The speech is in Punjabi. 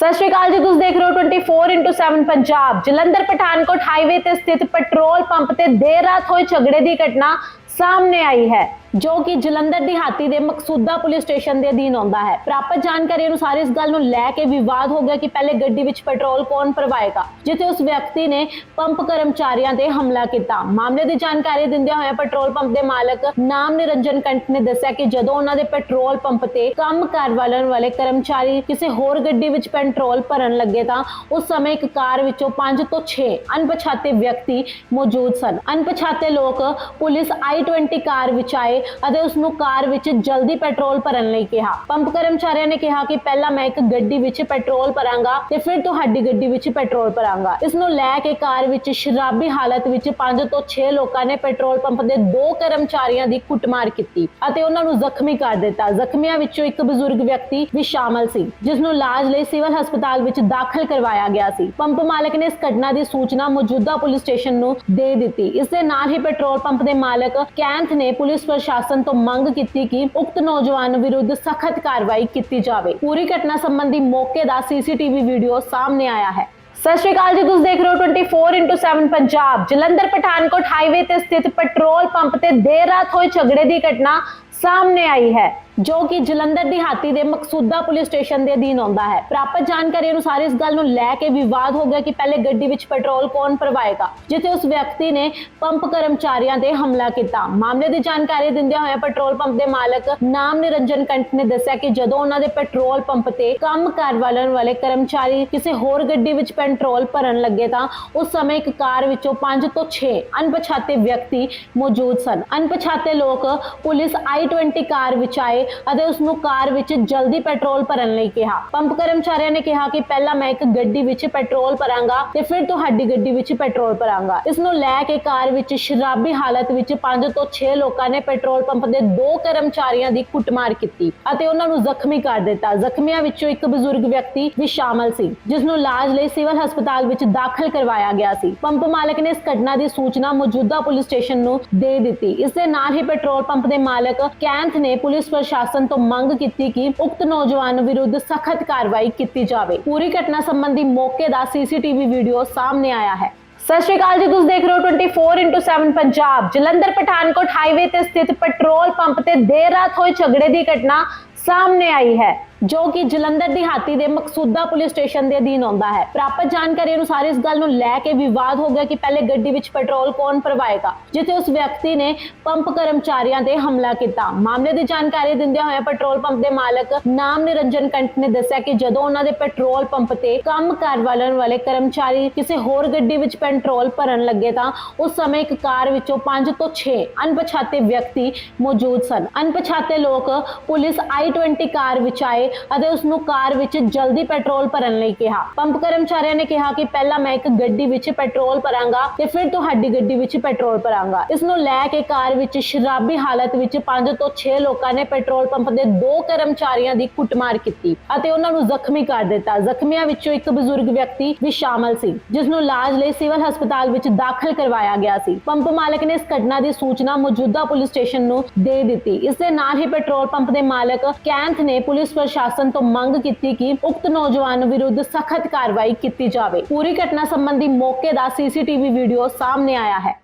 ਸਤਿ ਸ਼੍ਰੀ ਅਕਾਲ ਜੀ, ਤੁਸੀਂ ਦੇਖ ਰਹੇ ਹੋ 24/7 ਪੰਜਾਬ। ਜਲੰਧਰ, ਪਠਾਨਕੋਟ ਹਾਈਵੇ ਤੇ ਸਥਿਤ ਪੈਟਰੋਲ ਪੰਪ ਤੇ ਦੇਰ ਰਾਤ ਹੋਏ ਝਗੜੇ ਦੀ ਘਟਨਾ ਸਾਹਮਣੇ ਆਈ ਹੈ। ਜੋ ਕਿ ਜਲੰਧਰ ਦਿਹਾਤੀ ਦੇ ਮਕਸੂਦਾ ਪੁਲਿਸ ਸਟੇਸ਼ਨ ਦੇ ਅਧੀਨ ਆਉਂਦਾ ਹੈ। ਪ੍ਰਾਪਤ ਜਾਣਕਾਰੀ ਅਨੁਸਾਰ ਇਸ ਗੱਲ ਨੂੰ ਲੈ ਕੇ ਵਿਵਾਦ ਹੋ ਗਿਆ ਕਿ ਪਹਿਲੇ ਗੱਡੀ ਵਿੱਚ ਪੈਟਰੋਲ ਕੌਣ ਭਰਵਾਏਗਾ, ਜਿੱਥੇ ਉਸ ਵਿਅਕਤੀ ਨੇ ਪੰਪ ਕਰਮਚਾਰੀਆਂ ਤੇ ਹਮਲਾ ਕੀਤਾ। ਮਾਮਲੇ ਦੀ ਜਾਣਕਾਰੀ ਦਿੰਦਿਆਂ ਹੋਇਆ ਪੈਟਰੋਲ ਪੰਪ ਦੇ ਮਾਲਕ ਨਾਮ ਨਿਰੰਜਨ ਕੰਠ ਨੇ ਦੱਸਿਆ ਕਿ ਜਦੋਂ ਉਹਨਾਂ ਦੇ ਪੈਟਰੋਲ ਪੰਪ ਤੇ ਕੰਮ ਕਰਨ ਵਾਲੇ ਕਰਮਚਾਰੀ ਕਿਸੇ ਹੋਰ ਗੱਡੀ ਵਿੱਚ ਪੈਟਰੋਲ ਭਰਨ ਲੱਗੇ ਤਾਂ ਉਸ ਸਮੇਂ ਇੱਕ ਕਾਰ ਵਿੱਚੋਂ 5 ਤੋਂ 6 ਅਣਪਛਾਤੇ ਵਿਅਕਤੀ ਮੌਜੂਦ ਸਨ। ਅਣਪਛਾਤੇ ਲੋਕ ਪੁਲਿਸ i20 ਕਾਰ ਵਿੱਚ ਆਏ ਅਤੇ ਉਸ ਨੂੰ ਕਾਰ ਵਿੱਚ ਜਲਦੀ ਪੈਟਰੋਲ ਭਰਨ ਲਈ ਕਿਹਾ। ਪੰਪ ਕਰਮਚਾਰੀਆਂ ਨੇ ਕਿਹਾ ਕਿ ਪਹਿਲਾਂ ਮੈਂ ਇੱਕ ਗੱਡੀ ਵਿੱਚ ਪੈਟਰੋਲ ਭਰਾਂਗਾ ਤੇ ਫਿਰ ਤੁਹਾਡੀ ਗੱਡੀ ਵਿੱਚ ਪੈਟਰੋਲ ਭਰਾਂਗਾ। ਇਸ ਨੂੰ ਲੈ ਕੇ ਕਾਰ ਵਿੱਚ ਸ਼ਰਾਬੀ ਹਾਲਤ ਵਿੱਚ 5 ਤੋਂ 6 ਲੋਕਾਂ ਨੇ ਪੈਟਰੋਲ ਪੰਪ ਦੇ ਦੋ ਕਰਮਚਾਰੀਆਂ ਦੀ ਕੁੱਟਮਾਰ ਕੀਤੀ ਅਤੇ ਉਹਨਾਂ ਨੂੰ ਜ਼ਖਮੀ ਕਰ ਦਿੱਤਾ। ਜ਼ਖਮੀਆਂ ਵਿੱਚੋਂ ਇੱਕ ਬਜ਼ੁਰਗ ਵਿਅਕਤੀ ਵੀ ਸ਼ਾਮਲ ਸੀ ਜਿਸ ਨੂੰ ਇਲਾਜ ਲਈ ਸਿਵਲ ਹਸਪਤਾਲ ਵਿੱਚ ਦਾਖਲ ਕਰਵਾਇਆ ਗਿਆ ਸੀ। ਪੰਪ ਮਾਲਕ ਨੇ ਇਸ ਘਟਨਾ ਦੀ ਸੂਚਨਾ ਮੌਜੂਦਾ ਪੁਲਿਸ ਸਟੇਸ਼ਨ ਨੂੰ ਦੇ ਦਿੱਤੀ। ਇਸ ਦੇ ਨਾਲ ਹੀ ਪੈਟਰੋਲ ਪੰਪ ਦੇ ਮਾਲਕ ਕੈਂਥ ਨੇ ਪੁਲਿਸ ਪ੍ਰਸ਼ਾਸਨ ਤੋਂ ਮੰਗ ਕੀਤੀ ਕਿ ਉਕਤ ਨੌਜਵਾਨ ਵਿਰੁੱਧ ਸਖਤ ਕਾਰਵਾਈ ਕੀਤੀ ਜਾਵੇ। ਪੂਰੀ ਘਟਨਾ ਸੰਬੰਧੀ ਮੌਕੇ ਦਾ ਸੀਸੀਟੀਵੀ ਵੀਡੀਓ ਸਾਹਮਣੇ ਆਇਆ ਹੈ। ਸਤਿ ਸ਼੍ਰੀ ਅਕਾਲ ਜੀ, ਤੁਸੀਂ ਦੇਖ ਰਹੇ ਹੋ 24/7 ਪੰਜਾਬ। ਜਲੰਧਰ, ਪਠਾਨਕੋਟ ਹਾਈਵੇ ਤੇ ਸਥਿਤ ਪੈਟਰੋਲ ਪੰਪ ਤੇ ਦੇਰ ਰਾਤ ਹੋਏ ਝਗੜੇ ਦੀ ਘਟਨਾ ਸਾਹਮਣੇ ਆਈ ਹੈ, ਜੋ ਕਿ ਜਲੰਧਰ ਦੀ ਦੇ ਮਕਸੂਦਾ ਪੁਲਿਸ ਸਟੇਸ਼ਨ ਦੇ ਅਧੀਨ ਆਉਂਦਾ ਹੈ। ਪ੍ਰਾਪਤ ਜਾਣਕਾਰੀ ਅਨੁਸਾਰ ਇਸ ਗੱਲ ਨੂੰ ਲੈ ਕੇ ਵਿਵਾਦ ਹੋ ਗਿਆ ਕਿ ਪਹਿਲੇ ਗੱਡੀ ਵਿੱਚ ਪੈਟਰੋਲ ਕੌਣ ਭਰਵਾਏਗਾ, ਜਿੱਥੇ ਉਸ ਵਿਅਕਤੀ ਨੇ ਪੰਪ ਕਰਮਚਾਰੀਆਂ ਤੇ ਹਮਲਾ ਕੀਤਾ। ਮਾਮਲੇ ਦੀ ਜਾਣਕਾਰੀ ਦਿੰਦਿਆਂ ਹੋਇਆ ਪੈਟਰੋਲ ਪੰਪ ਦੇ ਮਾਲਕ ਨਾਮ ਨਿਰੰਜਨ ਕੰਠ ਨੇ ਦੱਸਿਆ ਕਿ ਜਦੋਂ ਉਹਨਾਂ ਦੇ ਪੈਟਰੋਲ ਪੰਪ ਤੇ ਕੰਮ ਕਰਨ ਵਾਲੇ ਕਰਮਚਾਰੀ ਕਿਸੇ ਹੋਰ ਗੱਡੀ ਵਿੱਚ ਪੈਟਰੋਲ ਭਰਨ ਲੱਗੇ ਤਾਂ ਉਸ ਸਮੇਂ ਇੱਕ ਕਾਰ ਵਿੱਚੋਂ 5 ਤੋਂ 6 ਅਣਪਛਾਤੇ ਵਿਅਕਤੀ ਮੌਜੂਦ ਸਨ। ਅਣਪਛਾਤੇ ਲੋਕ ਪੁਲਿਸ ਆਈ i20 ਕਾਰ ਵਿੱਚ ਆਏ ਅਤੇ ਉਸ ਨੂੰ ਕਾਰ ਵਿੱਚ ਜਲਦੀ ਪੈਟਰੋਲ ਭਰਨ ਲਈ ਕਿਹਾ। ਪੰਪ ਕਰਮਚਾਰੀਆਂ ਨੇ ਕਿਹਾ ਕਿ ਪਹਿਲਾਂ ਮੈਂ ਇੱਕ ਗੱਡੀ ਵਿੱਚ ਪੈਟਰੋਲ ਭਰਾਂਗਾ ਤੇ ਫਿਰ ਤੁਹਾਡੀ ਗੱਡੀ ਵਿੱਚ ਪੈਟਰੋਲ ਭਰਾਂਗਾ। ਇਸ ਨੂੰ ਲੈ ਕੇ ਕਾਰ ਵਿੱਚ ਸ਼ਰਾਬੀ ਹਾਲਤ ਵਿੱਚ 5 ਤੋਂ 6 ਲੋਕਾਂ ਨੇ ਪੈਟਰੋਲ ਪੰਪ ਦੇ ਦੋ ਕਰਮਚਾਰੀਆਂ ਦੀ ਕੁੱਟਮਾਰ ਕੀਤੀ ਅਤੇ ਉਹਨਾਂ ਨੂੰ ਜ਼ਖਮੀ ਕਰ ਦਿੱਤਾ। ਜ਼ਖਮੀਆਂ ਵਿੱਚੋਂ ਇੱਕ ਬਜ਼ੁਰਗ ਵਿਅਕਤੀ ਵੀ ਸ਼ਾਮਲ ਸੀ ਜਿਸ ਨੂੰ ਇਲਾਜ ਲਈ ਸਿਵਲ ਹਸਪਤਾਲ ਵਿੱਚ ਦਾਖਲ ਕਰਵਾਇਆ ਗਿਆ ਸੀ। ਪੰਪ ਮਾਲਕ ਨੇ ਇਸ ਘਟਨਾ ਦੀ ਸੂਚਨਾ ਮੌਜੂਦਾ ਪੁਲਿਸ ਸਟੇਸ਼ਨ ਨੂੰ ਦੇ ਦਿੱਤੀ। ਇਸ ਦੇ ਨਾਲ ਹੀ ਪੈਟਰੋਲ ਪੰਪ ਦੇ ਮਾਲਕ ਕੈਂਥ ਨੇ ਪੁਲਿਸ ਪ੍ਰਸ਼ਾਸਨ ਤੋਂ ਮੰਗ ਕੀਤੀ ਕਿ ਉਕਤ ਨੌਜਵਾਨ ਵਿਰੁੱਧ ਸਖਤ ਕਾਰਵਾਈ ਕੀਤੀ ਜਾਵੇ। ਪੂਰੀ ਘਟਨਾ ਸੰਬੰਧੀ ਮੌਕੇ ਦਾ ਸੀਸੀਟੀਵੀ ਵੀਡੀਓ ਸਾਹਮਣੇ ਆਇਆ ਹੈ। ਸਤਿ ਸ਼੍ਰੀ ਅਕਾਲ ਜੀ, ਤੁਸੀਂ ਦੇਖ ਰਹੇ ਹੋ 24/7 ਪੰਜਾਬ। ਜਲੰਧਰ, ਪਠਾਨਕੋਟ ਹਾਈਵੇ ਤੇ ਸਥਿਤ ਪੈਟਰੋਲ ਪੰਪ ਤੇ ਦੇਰ ਰਾਤ ਹੋਏ ਝਗੜੇ ਦੀ ਘਟਨਾ ਸਾਹਮਣੇ ਆਈ ਹੈ। ਜੋ ਕਿ ਜਲੰਧਰ ਦਿਹਾਤੀ ਦੇ ਮਕਸੂਦਾ ਪੁਲਿਸ ਸਟੇਸ਼ਨ ਦੇ ਅਧੀਨ ਆਉਂਦਾ ਹੈ। ਪ੍ਰਾਪਤ ਜਾਣਕਾਰੀ ਅਨੁਸਾਰ ਇਸ ਗੱਲ ਨੂੰ ਲੈ ਕੇ ਵਿਵਾਦ ਹੋ ਗਿਆ ਕਿ ਪਹਿਲੇ ਗੱਡੀ ਵਿੱਚ ਪੈਟਰੋਲ ਕੌਣ ਭਰਵਾਏਗਾ, ਜਿੱਥੇ ਉਸ ਵਿਅਕਤੀ ਨੇ ਪੰਪ ਕਰਮਚਾਰੀਆਂ ਤੇ ਹਮਲਾ ਕੀਤਾ। ਮਾਮਲੇ ਦੀ ਜਾਣਕਾਰੀ ਦਿੰਦਿਆਂ ਹੋਇਆ ਪੈਟਰੋਲ ਪੰਪ ਦੇ ਮਾਲਕ ਨਾਮ ਨਿਰੰਜਨ ਕੰਠ ਨੇ ਦੱਸਿਆ ਕਿ ਜਦੋਂ ਉਹਨਾਂ ਦੇ ਪੈਟਰੋਲ ਪੰਪ ਤੇ ਕੰਮ ਕਰਨ ਵਾਲੇ ਕਰਮਚਾਰੀ ਕਿਸੇ ਹੋਰ ਗੱਡੀ ਵਿੱਚ ਪੈਟਰੋਲ ਭਰਨ ਲੱਗੇ ਤਾਂ ਉਸ ਸਮੇਂ ਇੱਕ ਕਾਰ ਵਿੱਚੋਂ 5 ਤੋਂ 6 ਅਣਪਛਾਤੇ ਵਿਅਕਤੀ ਮੌਜੂਦ ਸਨ। ਅਣਪਛਾਤੇ ਲੋਕ ਪੁਲਿਸ i20 ਕਾਰ ਵਿੱਚ ਆਏ ਅਤੇ ਉਸ ਨੂੰ ਕਾਰ ਵਿੱਚ ਜਲਦੀ ਪੈਟਰੋਲ ਭਰਨ ਲਈ ਕਿਹਾ। ਪੰਪ ਕਰਮਚਾਰੀਆਂ ਨੇ ਕਿਹਾ ਕਿ ਪਹਿਲਾਂ ਮੈਂ ਇੱਕ ਗੱਡੀ ਵਿੱਚ ਪੈਟਰੋਲ ਭਰਾਂਗਾ ਤੇ ਫਿਰ ਤੁਹਾਡੀ ਗੱਡੀ ਵਿੱਚ ਪੈਟਰੋਲ ਭਰਾਂਗਾ। ਇਸ ਨੂੰ ਲੈ ਕੇ ਕਾਰ ਵਿੱਚ ਸ਼ਰਾਬੀ ਹਾਲਤ ਵਿੱਚ 5 ਤੋਂ 6 ਲੋਕਾਂ ਨੇ ਪੈਟਰੋਲ ਪੰਪ ਦੇ ਦੋ ਕਰਮਚਾਰੀਆਂ ਦੀ ਕੁੱਟਮਾਰ ਕੀਤੀ ਅਤੇ ਉਹਨਾਂ ਨੂੰ ਜ਼ਖਮੀ ਕਰ ਦਿੱਤਾ। ਜ਼ਖਮੀਆਂ ਵਿੱਚੋਂ ਇੱਕ ਬਜ਼ੁਰਗ ਵਿਅਕਤੀ ਵੀ ਸ਼ਾਮਲ ਸੀ ਜਿਸ ਨੂੰ ਇਲਾਜ ਲਈ ਸਿਵਲ ਹਸਪਤਾਲ ਵਿੱਚ ਦਾਖਲ ਕਰਵਾਇਆ ਗਿਆ ਸੀ। ਪੰਪ ਮਾਲਕ ਨੇ ਇਸ ਘਟਨਾ ਦੀ ਸੂਚਨਾ ਮੌਜੂਦਾ ਪੁਲਿਸ ਸਟੇਸ਼ਨ ਨੂੰ ਦੇ ਦਿੱਤੀ। ਇਸ ਦੇ ਨਾਲ ਹੀ ਪੈਟਰੋਲ ਪੰਪ ਦੇ ਮਾਲਕ ਕੈਂਥ ਨੇ ਪੁਲਿਸ ਪ੍ਰਸ਼ਾਸਨ ਤੋਂ ਮੰਗ ਕੀਤੀ ਕਿ ਉਕਤ ਨੌਜਵਾਨ ਵਿਰੁੱਧ ਸਖਤ ਕਾਰਵਾਈ ਕੀਤੀ ਜਾਵੇ। ਪੂਰੀ ਘਟਨਾ ਸੰਬੰਧੀ ਮੌਕੇ ਦਾ ਸੀਸੀਟੀਵੀ ਵੀਡੀਓ ਸਾਹਮਣੇ ਆਇਆ ਹੈ।